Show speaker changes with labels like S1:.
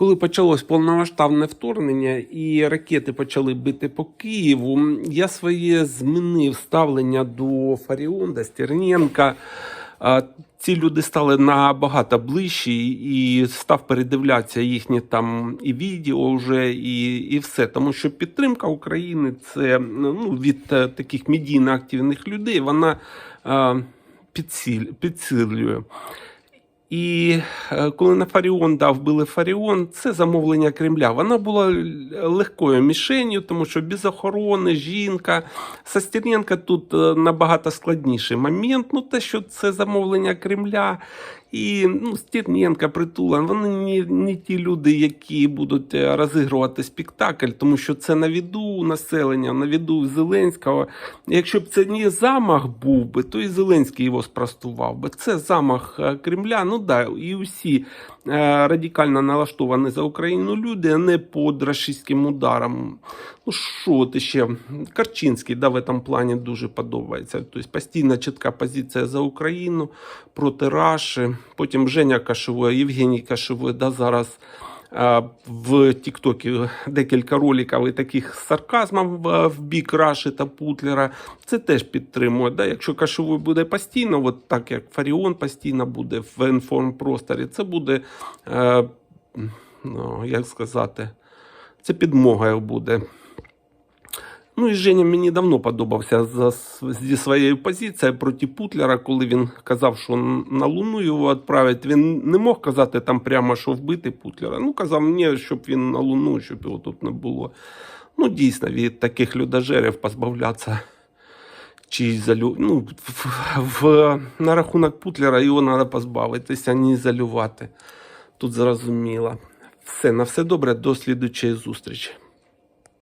S1: Коли почалось повномасштабне вторгнення і ракети почали бити по Києву, я своє змінив ставлення до Фаріонда, Стерненка. Ці люди стали набагато ближчі і став передивлятися їхні там і відео вже, і, і все. Тому що підтримка України це ну, від е, таких медійно активних людей, вона е, підсилює. І е, коли на Фаріон дав били Фаріон, це замовлення Кремля. Вона була легкою мішенью, тому що без охорони, жінка. Состерненка тут е, набагато складніший момент. Ну, те, що це замовлення Кремля. І ну, Стерненка, Притула, вони не, не ті люди, які будуть е, розігрувати спектакль, тому що це на віду населення, на віду Зеленського. Якщо б це не замах був би, то і Зеленський його спростував би. Це замах Кремля. Ну да, і усі е, радикально налаштовані за Україну люди, не під рашистським ударом. Ну що ти ще? Карчинський да, в цьому плані дуже подобається. Тобто постійна чітка позиція за Україну проти Раші. Потім Женя Кашевой, Євгеній Кашевой, да, зараз в Тіктокі декілька роликів і таких з сарказмом в, бік Раші та Путлера. Це теж підтримує. Да? Якщо Кашевой буде постійно, от так як Фаріон постійно буде в інформпросторі, це буде, е, ну, як сказати, це підмога буде. Ну і Женя мені давно подобався за, зі своєю позицією проти Путлера, коли він казав, що на Луну його відправить. Він не мог казати там прямо, що вбити Путлера. Ну, казав мені, щоб він на Луну, щоб його тут не було. Ну, дійсно, від таких людожерів позбавлятися. Чи залю... ну, в, в, на рахунок Путлера його треба позбавитися, а не ізолювати. Тут зрозуміло. Все, на все добре, до слідучої зустрічі.